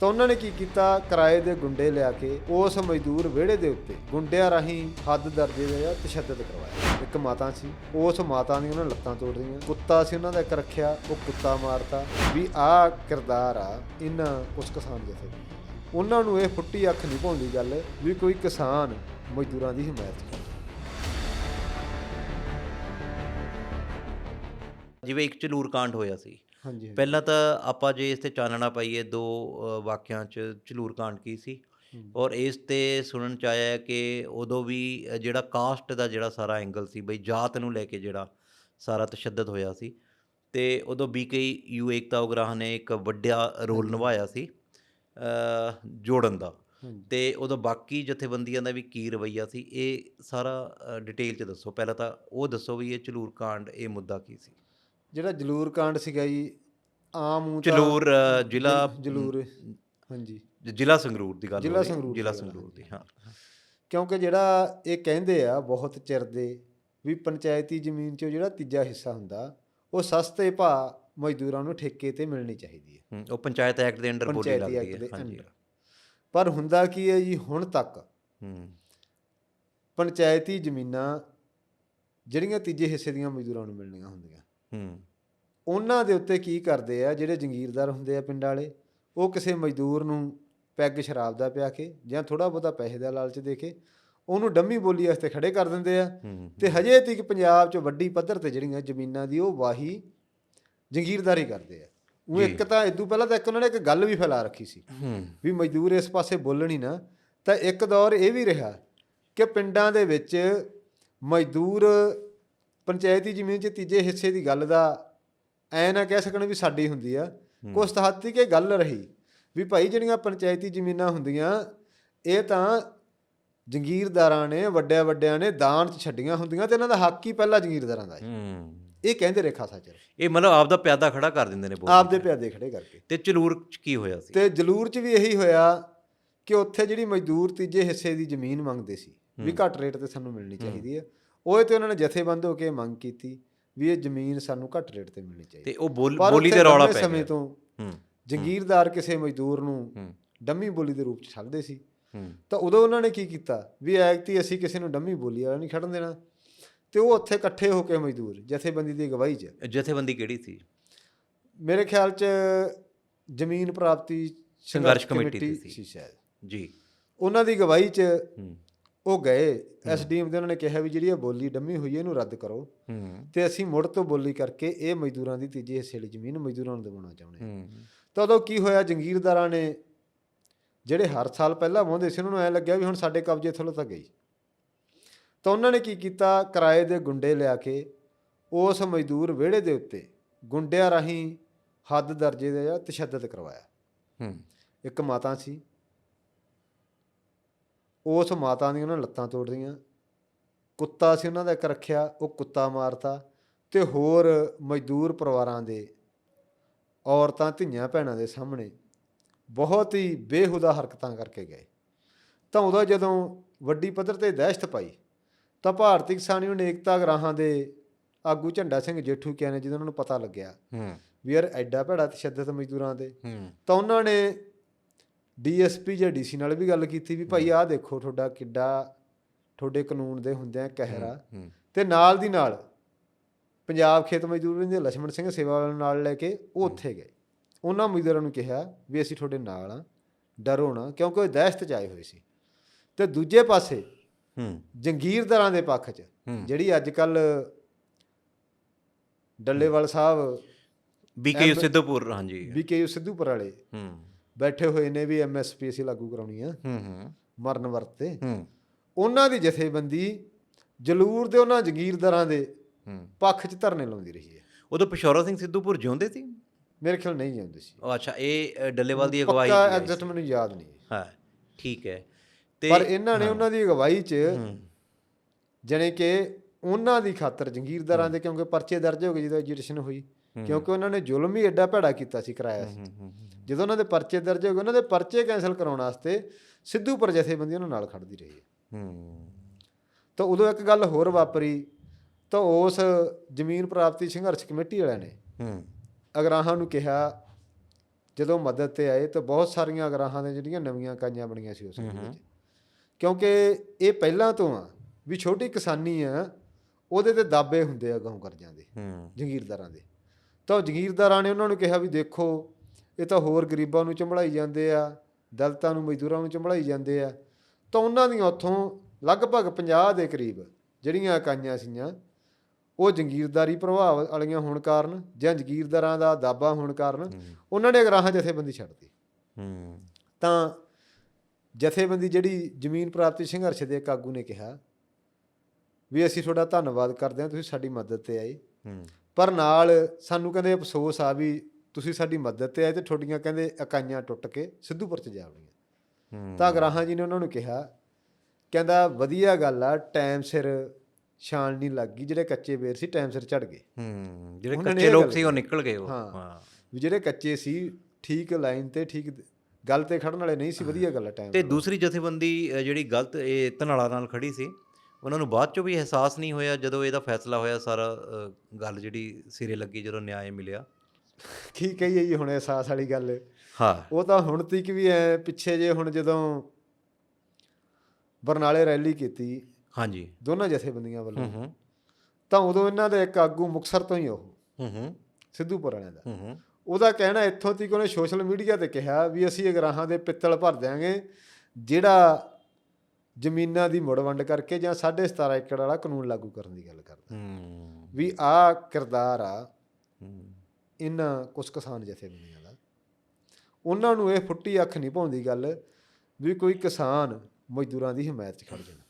ਤਾਂ ਉਹਨਾਂ ਨੇ ਕੀ ਕੀਤਾ? ਕਿਰਾਏ ਦੇ ਗੁੰਡੇ ਲਿਆ ਕੇ ਉਸ ਮਜ਼ਦੂਰ ਵਿਹੜੇ ਦੇ ਉੱਤੇ ਗੁੰਡਿਆਂ ਰਾਹੀਂ ਹੱਦ ਦਰਜੇ ਦਾ ਤਸ਼ੱਦਦ ਕਰਵਾਇਆ। ਇੱਕ ਮਾਤਾ ਸੀ। ਉਸ ਮਾਤਾ ਦੀਆਂ ਉਹਨਾਂ ਲੱਤਾਂ ਤੋੜ ਰਹੀਆਂ ਕੁੱਤਾ ਸੀ ਉਹਨਾਂ ਦਾ ਇੱਕ ਰੱਖਿਆ। ਉਹ ਕੁੱਤਾ ਮਾਰਤਾ। ਵੀ ਆਹ ਕਿਰਦਾਰ ਆ, ਇਹਨਾਂ ਉਸ ਕਿਸਾਨ ਜਥੇ ਉਹਨਾਂ ਨੂੰ ਇਹ ਫੁੱਟੀ ਅੱਖ ਨਹੀਂ ਪਾਉਂਦੀ ਗੱਲ ਵੀ ਕੋਈ ਕਿਸਾਨ ਮਜ਼ਦੂਰਾਂ ਦੀ ਹਮਾਇਤ ਕਰਦਾ। ਜਿਵੇਂ ਇੱਕ ਚਲੂਰ ਕਾਂਡ ਹੋਇਆ ਸੀ। ਪਹਿਲਾਂ ਤਾਂ ਆਪਾਂ ਜੇ ਇਸ ਤੇ ਚਾਨਣਾ ਪਾਈਏ ਦੋ ਵਾਕਿਆਂ ਚ ਚਲੂਰ ਕਾਂਡ ਕੀ ਸੀ ਔਰ ਇਸ ਤੇ ਸੁਣਨ ਚ ਆਇਆ ਕਿ ਉਦੋਂ ਵੀ ਜਿਹੜਾ ਕਾਸਟ ਦਾ ਜਿਹੜਾ ਸਾਰਾ ਐਂਗਲ ਸੀ ਬਈ ਜਾਤ ਨੂੰ ਲੈ ਕੇ ਜਿਹੜਾ ਸਾਰਾ ਤਸ਼ੱਦਦ ਹੋਇਆ ਸੀ ਤੇ ਉਦੋਂ ਬੀਕੇ ਯੂ ਏਕਤਾ ਉਗਰਾਹ ਨੇ ਇੱਕ ਵੱਡਾ ਰੋਲ ਨਿਭਾਇਆ ਸੀ ਜੋੜਨ ਦਾ ਹਾਂਜੀ। ਤੇ ਉਦੋਂ ਬਾਕੀ ਜਥੇਬੰਦੀਆਂ ਦਾ ਵੀ ਕੀ ਰਵੱਈਆ ਸੀ ਇਹ ਸਾਰਾ ਡਿਟੇਲ ਚ ਦੱਸੋ। ਪਹਿਲਾਂ ਤਾਂ ਉਹ ਦੱਸੋ ਵੀ ਇਹ ਚਲੂਰ ਕਾਂਡ ਇਹ ਮੁੱਦਾ ਕੀ ਸੀ? ਜਿਹੜਾ ਜਲੂਰ ਕਾਂਡ ਸੀਗਾ ਜੀ ਆਮ ਊਂ ਤਾਂ- ਚਲੂਰ ਅ, ਜ਼ਿਲ੍ਹਾ ਜਲੂਰ ਹਾਂਜੀ। ਜ਼ਿਲ੍ਹਾ ਸੰਗਰੂਰ ਦੀ ਗੱਲ ਹੋ ਜ਼ਿਲ੍ਹਾ ਰਹੀ ਹੈ, ਸੰਗਰੂਰ ਦੀ ਜ਼ਿਲ੍ਹਾ ਗੱਲ, ਸੰਗਰੂਰ ਦੀ ਹਾਂ। ਕਿਉਂਕਿ ਜਿਹੜਾ ਇਹ ਕਹਿੰਦੇ ਆ ਬਹੁਤ ਚਿਰ ਦੇ ਵੀ ਪੰਚਾਇਤੀ ਜ਼ਮੀਨ 'ਚੋਂ ਜਿਹੜਾ ਤੀਜਾ ਹਿੱਸਾ ਹੁੰਦਾ ਉਹ ਸਸਤੇ ਭਾਅ ਮਜ਼ਦੂਰਾਂ ਨੂੰ ਠੇਕੇ ਤੇ ਮਿਲਣੀ ਚਾਹੀਦੀ ਹੈ ਹਮ, ਉਹ ਪੰਚਾਇਤ ਐਕਟ ਦੇ ਅੰਡਰ ਬੋਲੀ ਪੰਚਾਇਤੀ ਲੱਗਦੀ ਐਕਟ ਹੈ ਦੇ ਹਾਂਜੀ। ਅੰਡਰ। ਪਰ ਹੁੰਦਾ ਕੀ ਹੈ ਜੀ ਹੁਣ ਤੱਕ ਹੂੰ। ਪੰਚਾਇਤੀ ਜ਼ਮੀਨਾਂ ਜਿਹੜੀਆਂ ਤੀਜੇ ਹਿੱਸੇ ਦੀਆਂ ਮਜ਼ਦੂਰਾਂ ਨੂੰ ਮਿਲਣੀਆਂ ਹੁੰਦੀਆਂ ਹੂੰ। ਉਹਨਾਂ ਦੇ ਉੱਤੇ ਕੀ ਕਰਦੇ ਆ ਜਿਹੜੇ ਜੰਗੀਰਦਾਰ ਹੁੰਦੇ ਆ ਪਿੰਡ ਵਾਲੇ ਉਹ ਕਿਸੇ ਮਜ਼ਦੂਰ ਨੂੰ ਪੈਗ ਸ਼ਰਾਬ ਦਾ ਪਿਆ ਕੇ ਜਾਂ ਥੋੜਾ ਬਹੁਤਾ ਪੈਸੇ ਦਾ ਲਾਲਚ ਦੇ ਕੇ ਉਹਨੂੰ ਡੰਮੀ ਬੋਲੀ ਵਾਸਤੇ ਖੜੇ ਕਰ ਦਿੰਦੇ ਆ। ਤੇ ਹਜੇ ਤੱਕ ਪੰਜਾਬ 'ਚ ਵੱਡੀ ਪੱਧਰ ਤੇ ਜਿਹੜੀਆਂ ਜ਼ਮੀਨਾਂ ਦੀ ਉਹ ਵਾਹੀ ਜੰਗੀਰਦਾਰੀ ਕਰਦੇ ਆ। ਉਹ ਇੱਕ ਤਾਂ ਇਦੋਂ ਪਹਿਲਾਂ ਤਾਂ ਇੱਕ ਉਹਨਾਂ ਨੇ ਇੱਕ ਗੱਲ ਵੀ ਫੈਲਾ ਰੱਖੀ ਸੀ ਵੀ ਮਜ਼ਦੂਰ ਇਸ ਪਾਸੇ ਬੋਲਣ ਹੀ ਨਾ ਤਾਂ ਇੱਕ ਦੌਰ ਇਹ ਵੀ ਰਿਹਾ ਕਿ ਪਿੰਡਾਂ ਦੇ ਵਿੱਚ ਮਜ਼ਦੂਰ ਪੰਚਾਇਤੀ ਜ਼ਮੀਨ 'ਚ ਤੀਜੇ ਹਿੱਸੇ ਦੀ ਗੱਲ ਦਾ ਐ ਨਾ ਕਹਿ ਸਕਣ ਵੀ ਸਾਡੀ ਹੁੰਦੀ ਆ। ਕੁਛ ਤਹੱਤੀ ਕਿ ਗੱਲ ਰਹੀ ਵੀ ਭਾਈ ਜਿਹੜੀਆਂ ਪੰਚਾਇਤੀ ਜ਼ਮੀਨਾਂ ਹੁੰਦੀਆਂ ਇਹ ਤਾਂ ਜੰਗੀਰਦਾਰਾਂ ਨੇ ਵੱਡਿਆਂ ਵੱਡਿਆਂ ਨੇ ਦਾਨ 'ਚ ਛੱਡੀਆਂ ਹੁੰਦੀਆਂ ਤੇ ਇਹਨਾਂ ਦਾ ਹੱਕ ਹੀ ਪਹਿਲਾਂ ਜੰਗੀਰਦਾਰਾਂ ਦਾ ਹੈ। ਇਹ ਕਹਿੰਦੇ ਰੇਖਾ ਸੱਚ ਇਹ ਮਤਲਬ ਆਪ ਦਾ ਪਿਆਦਾ ਖੜਾ ਕਰ ਦਿੰਦੇ ਨੇ ਬੋਲ ਆਪਦੇ ਪਿਆਦੇ ਖੜੇ ਕਰਕੇ। ਤੇ ਚਲੂਰ ਚ ਕੀ ਹੋਇਆ ਸੀ? ਤੇ ਜਲੂਰ 'ਚ ਵੀ ਇਹੀ ਹੋਇਆ ਕਿ ਉੱਥੇ ਜਿਹੜੀ ਮਜ਼ਦੂਰ ਤੀਜੇ ਹਿੱਸੇ ਦੀ ਜ਼ਮੀਨ ਮੰਗਦੇ ਸੀ ਵੀ ਘੱਟ ਰੇਟ ਤੇ ਸਾਨੂੰ ਮਿਲਣੀ ਚਾਹੀਦੀ ਹੈ ਉਹ ਤੇ ਉਹਨਾਂ ਨੇ ਜਥੇਬੰਦ ਹੋ ਕੇ ਮੰਗ ਕੀਤੀ। ਵੀ ਇਹ ਜ਼ਮੀਨ ਸਾਨੂੰ ਘੱਟ ਰੇਟ ਤੇ ਮਿਲਣੀ ਚਾਹੀਦੀ ਤੇ ਉਹ ਬੋਲ ਦੇ ਰੌਲਾ ਪੈ ਸਮੇਂ ਗਿਆ। ਤੋਂ ਹੂੰ ਜੰਗੀਰਦਾਰ ਕਿਸੇ ਮਜ਼ਦੂਰ ਨੂੰ ਡੰਮੀ ਬੋਲੀ ਦੇ ਰੂਪ 'ਚ ਛੱਡਦੇ ਸੀ। ਤਾਂ ਉਦੋਂ ਉਹਨਾਂ ਨੇ ਕੀ ਕੀਤਾ? ਵੀ ਐਕਤੀ ਅਸੀਂ ਕਿਸੇ ਨੂੰ ਡੰਮੀ ਬੋਲੀ ਵਾਲਾ ਨਹੀਂ ਖੜਨ ਦੇਣਾ। ਤੇ ਉਹ ਉੱਥੇ ਇਕੱਠੇ ਹੋ ਕੇ ਮਜ਼ਦੂਰ ਜਥੇਬੰਦੀ ਦੀ ਅਗਵਾਈ 'ਚ। ਜਥੇਬੰਦੀ ਕਿਹੜੀ ਸੀ? ਮੇਰੇ ਖਿਆਲ 'ਚ ਜ਼ਮੀਨ ਪ੍ਰਾਪਤੀ ਸੰਘਰਸ਼ ਕਮੇਟੀ ਦੀ ਸੀ। ਸ਼ਾਇਦ। ਜੀ। ਉਹਨਾਂ ਦੀ ਅਗਵਾਈ 'ਚ ਉਹ ਗਏ ਐਸਡੀਐਮ ਦੇ ਉਹਨਾਂ ਨੇ ਕਿਹਾ ਵੀ ਜਿਹੜੀ ਇਹ ਬੋਲੀ ਡੰਮੀ ਹੋਈ ਹੈ ਇਹਨੂੰ ਰੱਦ ਕਰੋ। ਤੇ ਅਸੀਂ ਮੁੜ ਤੋਂ ਬੋਲੀ ਕਰਕੇ ਇਹ ਮਜ਼ਦੂਰਾਂ ਦੀ ਤੀਜੇ ਹਿੱਸੇ ਵਾਲੀ ਜ਼ਮੀਨ ਮਜ਼ਦੂਰਾਂ ਨੂੰ ਦਿਵਾਉਣਾ ਚਾਹੁੰਦੇ ਹਾਂ। ਤਾਂ ਉਦੋਂ ਕੀ ਹੋਇਆ? ਜੰਗੀਰਦਾਰਾਂ ਨੇ ਜਿਹੜੇ ਹਰ ਸਾਲ ਪਹਿਲਾਂ ਵਾਹੁੰਦੇ ਸੀ ਉਹਨਾਂ ਨੂੰ ਐ ਲੱਗਿਆ ਵੀ ਹੁਣ ਸਾਡੇ ਕਬਜ਼ੇ ਥੱਲੋਂ ਤਾਂ ਗਈ ਤਾਂ ਉਹਨਾਂ ਨੇ ਕੀ ਕੀਤਾ? ਕਿਰਾਏ ਦੇ ਗੁੰਡੇ ਲਿਆ ਕੇ ਉਸ ਮਜ਼ਦੂਰ ਵਿਹੜੇ ਦੇ ਉੱਤੇ ਗੁੰਡਿਆਂ ਰਾਹੀਂ ਹੱਦ ਦਰਜੇ ਦਾ ਤਸ਼ੱਦਦ ਕਰਵਾਇਆ। ਹੂੰ। ਇੱਕ ਮਾਤਾ ਸੀ ਉਸ ਮਾਤਾ ਦੀਆਂ ਉਹਨਾਂ ਨੇ ਲੱਤਾਂ ਤੋੜ ਰਹੀਆਂ ਕੁੱਤਾ ਸੀ ਉਹਨਾਂ ਦਾ ਇੱਕ ਰੱਖਿਆ ਉਹ ਕੁੱਤਾ ਮਾਰਤਾ ਤੇ ਹੋਰ ਮਜ਼ਦੂਰ ਪਰਿਵਾਰਾਂ ਦੇ ਔਰਤਾਂ ਧੀਆਂ ਭੈਣਾਂ ਦੇ ਸਾਹਮਣੇ ਬਹੁਤ ਹੀ ਬੇਹੁਦਾ ਹਰਕਤਾਂ ਕਰਕੇ ਗਏ। ਤਾਂ ਉਦੋਂ ਜਦੋਂ ਵੱਡੀ ਪੱਧਰ ਤੇ ਦਹਿਸ਼ਤ ਪਾਈ ਤਾਂ ਭਾਰਤੀ ਕਿਸਾਨ ਯੂਨੀਅਨ ਏਕਤਾ ਗਰਾਹਾਂ ਦੇ ਆਗੂ ਝੰਡਾ ਸਿੰਘ ਜੇਠੂ ਕਿਆ ਨੇ ਜਦੋਂ ਉਹਨਾਂ ਨੂੰ ਪਤਾ ਲੱਗਿਆ ਹੂੰ। ਵੀ ਯਾਰ ਐਡਾ ਭੈੜਾ ਤਸ਼ੱਦਦ ਮਜ਼ਦੂਰਾਂ ਦੇ ਹੂੰ। ਤਾਂ ਉਹਨਾਂ ਨੇ ਡੀਐਸਪੀ ਜਾਂ ਡੀਸੀ ਨਾਲ ਵੀ ਗੱਲ ਕੀਤੀ ਵੀ ਭਾਈ ਆਹ ਦੇਖੋ ਤੁਹਾਡਾ ਕਿੱਡਾ ਤੁਹਾਡੇ ਕਾਨੂੰਨ ਦੇ ਹੁੰਦਿਆਂ ਕਹਿਰਾ ਤੇ ਨਾਲ ਦੀ ਨਾਲ ਪੰਜਾਬ ਖੇਤ ਮਜ਼ਦੂਰ ਦੇ ਲਛਮਣ ਸਿੰਘ ਸੇਵਾ ਵਾਲੇ ਨਾਲ ਲੈ ਕੇ ਉਹ ਉੱਥੇ ਗਏ। ਉਹਨਾਂ ਮਜ਼ਦੂਰਾਂ ਨੂੰ ਕਿਹਾ ਵੀ ਅਸੀਂ ਤੁਹਾਡੇ ਨਾਲ ਆ ਡਰੋ ਨਾ ਕਿਉਂਕਿ ਉਹ ਦਹਿਸ਼ਤ ਚ ਆਏ ਹੋਏ ਸੀ। ਤੇ ਦੂਜੇ ਪਾਸੇ ਹੂੰ। ਜੰਗੀਰਦਾਰਾਂ ਦੇ ਪੱਖ 'ਚ। ਜਿਹੜੀ ਅੱਜ ਕੱਲ ਡੱਲੇਵਾਲ ਸਾਹਿਬ ਬੀਕੇ ਸਿੱਧੂਪੁਰ ਹਾਂਜੀ। ਬੀਕੇਯੂ ਸਿੱਧੂਪੁਰ ਵਾਲੇ ਹੂੰ। ਬੈਠੇ ਹੋਏ ਨੇ ਵੀ ਐਮਐਸਪੀ ਅਸੀਂ ਲਾਗੂ ਕਰਾਉਣੀ ਆ। ਹੂੰ ਹੂੰ। ਮਰਨ ਵਰਤ। ਹੂੰ। ਉਹਨਾਂ ਦੀ ਜਥੇਬੰਦੀ ਜਲੂਰ ਦੇ ਉਹਨਾਂ ਜਗੀਰਦਾਰਾਂ ਦੇ ਹੂੰ। ਪੱਖ 'ਚ ਧਰਨੇ ਲਾਉਂਦੀ ਰਹੀ ਹੈ। ਉਦੋਂ ਪਿਸ਼ੌਰਾ ਸਿੰਘ ਸਿੱਧੂਪੁਰ ਜਿਉਂਦੇ ਸੀ? ਮੇਰੇ ਖਿਆਲ ਨਹੀਂ ਜਾਂਦੇ ਸੀ। ਉਹ ਅੱਛਾ ਇਹ ਡੱਲੇਵਾਲ ਦੀ ਅਗਵਾਈ ਪੱਕਾ ਐਗਜ਼ੈਕਟ ਮੈਨੂੰ ਯਾਦ ਨਹੀਂ। ਹਾਂ। ਠੀਕ ਹੈ। ਤੇ ਪਰ ਇਹਨਾਂ ਨੇ ਉਹਨਾਂ ਦੀ ਅਗਵਾਈ 'ਚ ਜਣੇ ਕਿ ਉਹਨਾਂ ਦੀ ਖਾਤਰ ਜੰਗੀਰਦਾਰਾਂ ਦੇ ਕਿਉਂਕਿ ਪਰਚੇ ਦਰਜ ਹੋ ਗਏ ਜਦੋਂ ਐਜੀਟੇਸ਼ਨ ਹੋਈ। ਕਿਉਂਕਿ ਉਹਨਾਂ ਨੇ ਜ਼ੁਲਮ ਹੀ ਐਡਾ ਭੈੜਾ ਕੀਤਾ ਸੀ ਕਰਾਇਆ ਸੀ। ਜਦੋਂ ਉਹਨਾਂ ਦੇ ਪਰਚੇ ਦਰਜ ਹੋ ਗਏ ਉਹਨਾਂ ਦੇ ਪਰਚੇ ਕੈਨਸਲ ਕਰਾਉਣ ਵਾਸਤੇ ਸਿੱਧੂਪੁਰ ਜਥੇਬੰਦੀ ਉਹਨਾਂ ਨਾਲ ਖੜਦੀ ਰਹੀ ਹੈ। ਹੂੰ। ਤਾਂ ਉਦੋਂ ਇੱਕ ਗੱਲ ਹੋਰ ਵਾਪਰੀ ਤਾਂ ਉਸ ਜ਼ਮੀਨ ਪ੍ਰਾਪਤੀ ਸੰਘਰਸ਼ ਕਮੇਟੀ ਵਾਲਿਆਂ ਨੇ ਹੂੰ। ਅਗਰਾਹਾਂ ਨੂੰ ਕਿਹਾ ਜਦੋਂ ਮਦਦ ਤੇ ਆਏ ਤਾਂ ਬਹੁਤ ਸਾਰੀਆਂ ਗਰਾਹਾਂ ਦੇ ਜਿਹੜੀਆਂ ਨਵੀਆਂ ਇਕਾਈਆਂ ਬਣੀਆਂ ਸੀ ਉਸ ਵਿੱਚ। ਕਿਉਂਕਿ ਇਹ ਪਹਿਲਾਂ ਤੋਂ ਆ ਵੀ ਛੋਟੀ ਕਿਸਾਨੀ ਆ ਉਹਦੇ ਤੇ ਦਾਬੇ ਹੁੰਦੇ ਆ ਗਾਉਂ ਕਰਜ਼ਿਆਂ ਦੇ ਹੂੰ। ਜ਼ਗੀਰਦਾਰਾਂ ਦੇ। ਤਾਂ ਜ਼ਗੀਰਦਾਰਾਂ ਨੇ ਉਹਨਾਂ ਨੂੰ ਕਿਹਾ ਵੀ ਦੇਖੋ ਇਹ ਤਾਂ ਹੋਰ ਗਰੀਬਾਂ ਨੂੰ ਚੰਬੜਾਈ ਜਾਂਦੇ ਆ ਦਲਿਤਾਂ ਨੂੰ ਮਜ਼ਦੂਰਾਂ ਨੂੰ ਚੰਬੜਾਈ ਜਾਂਦੇ ਆ। ਤਾਂ ਉਹਨਾਂ ਦੀਆਂ ਉੱਥੋਂ ਲਗਭਗ 50 ਦੇ ਕਰੀਬ ਜਿਹੜੀਆਂ ਇਕਾਈਆਂ ਸੀਆਂ ਉਹ ਜ਼ਗੀਰਦਾਰੀ ਪ੍ਰਭਾਵ ਵਾਲੀਆਂ ਹੋਣ ਕਾਰਨ ਜਾਂ ਜ਼ਗੀਰਦਾਰਾਂ ਦਾ ਦਾਬਾ ਹੋਣ ਕਾਰਨ ਉਹਨਾਂ ਨੇ ਅਗਰਾਹਾਂ ਜਥੇਬੰਦੀ ਛੱਡਤੀ ਹੂੰ। ਤਾਂ ਜਥੇਬੰਦੀ ਜਿਹੜੀ ਜ਼ਮੀਨ ਪ੍ਰਾਪਤੀ ਸੰਘਰਸ਼ ਦੇ ਇੱਕ ਆਗੂ ਨੇ ਕਿਹਾ ਵੀ ਅਸੀਂ ਤੁਹਾਡਾ ਧੰਨਵਾਦ ਕਰਦੇ ਹਾਂ ਤੁਸੀਂ ਸਾਡੀ ਮਦਦ ਤੇ ਆਏ। ਹੂੰ। ਪਰ ਨਾਲ ਸਾਨੂੰ ਕਹਿੰਦੇ ਅਫਸੋਸ ਆ ਵੀ ਤੁਸੀਂ ਸਾਡੀ ਮਦਦ ਤੇ ਆਏ ਤੇ ਤੁਹਾਡੀਆਂ ਕਹਿੰਦੇ ਇਕਾਈਆਂ ਟੁੱਟ ਕੇ ਸਿੱਧੂਪੁਰ ਚ ਜਾ ਵੜੀਆਂ। ਹੂੰ। ਤਾਂ ਗਰਾਹਾਂ ਜੀ ਨੇ ਉਹਨਾਂ ਨੂੰ ਕਿਹਾ ਕਹਿੰਦਾ ਵਧੀਆ ਗੱਲ ਆ ਟਾਈਮ ਸਿਰ ਛਾਣ ਨਹੀਂ ਲੱਗ ਗਈ ਜਿਹੜੇ ਕੱਚੇ ਬੇਰ ਸੀ ਟਾਈਮ ਸਿਰ ਝੜ ਗਏ। ਹੂੰ ਜਿਹੜੇ ਕੱਚੇ ਲੋਕ ਸੀ ਉਹ ਨਿਕਲ ਗਏ ਉਹ। ਹਾਂ। ਵੀ ਜਿਹੜੇ ਕੱਚੇ ਸੀ ਠੀਕ ਲਾਈਨ ਤੇ ਠੀਕ ਗੱਲ ਤੇ ਖੜਨ ਵਾਲੇ ਨਹੀਂ ਸੀ ਵਧੀਆ ਗੱਲ ਆ ਟਾਈਮ ਤੇ ਦੂਸਰੀ ਜਥੇਬੰਦੀ ਜਿਹੜੀ ਗਲਤ ਇਹ ਧਨਾਲਾ ਨਾਲ ਖੜੀ ਸੀ ਉਹਨਾਂ ਨੂੰ ਬਾਅਦ ਚੋਂ ਵੀ ਅਹਿਸਾਸ ਨਹੀਂ ਹੋਇਆ ਜਦੋਂ ਇਹਦਾ ਫੈਸਲਾ ਹੋਇਆ ਸਾਰਾ ਗੱਲ ਜਿਹੜੀ ਸਿਰੇ ਲੱਗੀ ਜਦੋਂ ਨਿਆਂ ਮਿਲਿਆ। ਕੀ ਕਹੀਏ ਜੀ ਹੁਣ ਅਹਿਸਾਸ ਵਾਲੀ ਗੱਲ? ਹਾਂ। ਉਹ ਤਾਂ ਹੁਣ ਤੱਕ ਵੀ ਐ ਪਿੱਛੇ ਜੇ ਹੁਣ ਜਦੋਂ ਬਰਨਾਲੇ ਰੈਲੀ ਕੀਤੀ ਹਾਂਜੀ। ਦੋਨਾਂ ਜਥੇਬੰਦੀਆਂ ਵੱਲੋਂ ਹੂੰ ਹੂੰ। ਤਾਂ ਉਦੋਂ ਇਹਨਾਂ ਦੇ ਇੱਕ ਆਗੂ ਮੁਕਸਰ ਤੋਂ ਹੀ ਉਹ ਹੂੰ ਹੂੰ। ਸਿੱਧੂਪੁਰ ਵਾਲਿਆਂ ਦਾ। ਹੂੰ ਹੂੰ। ਉਹਦਾ ਕਹਿਣਾ ਇੱਥੋਂ ਤੱਕ ਉਹਨੇ ਸੋਸ਼ਲ ਮੀਡੀਆ ਤੇ ਕਿਹਾ ਵੀ ਅਸੀਂ ਅਗਰਾਹਾਂ ਦੇ ਪਿੱਤਲ ਭਰ ਦਿਆਂਗੇ ਜਿਹੜਾ ਜ਼ਮੀਨਾਂ ਦੀ ਮੁੜ ਵੰਡ ਕਰਕੇ ਜਾਂ 17.5 ਏਕੜ ਵਾਲਾ ਕਾਨੂੰਨ ਲਾਗੂ ਕਰਨ ਦੀ ਗੱਲ ਕਰਦਾ। ਹੂੰ। ਵੀ ਆਹ ਕਿਰਦਾਰ ਆ ਇਹਨਾਂ ਕੁਝ ਕਿਸਾਨ ਜਥੇਬੰਦੀਆਂ ਦਾ। ਉਹਨਾਂ ਨੂੰ ਇਹ ਫੁੱਟੀ ਅੱਖ ਨਹੀਂ ਪਾਉਂਦੀ ਗੱਲ ਵੀ ਕੋਈ ਕਿਸਾਨ ਮਜ਼ਦੂਰਾਂ ਦੀ ਹਮਾਇਤ 'ਚ ਖੜ ਜਾਣਾ।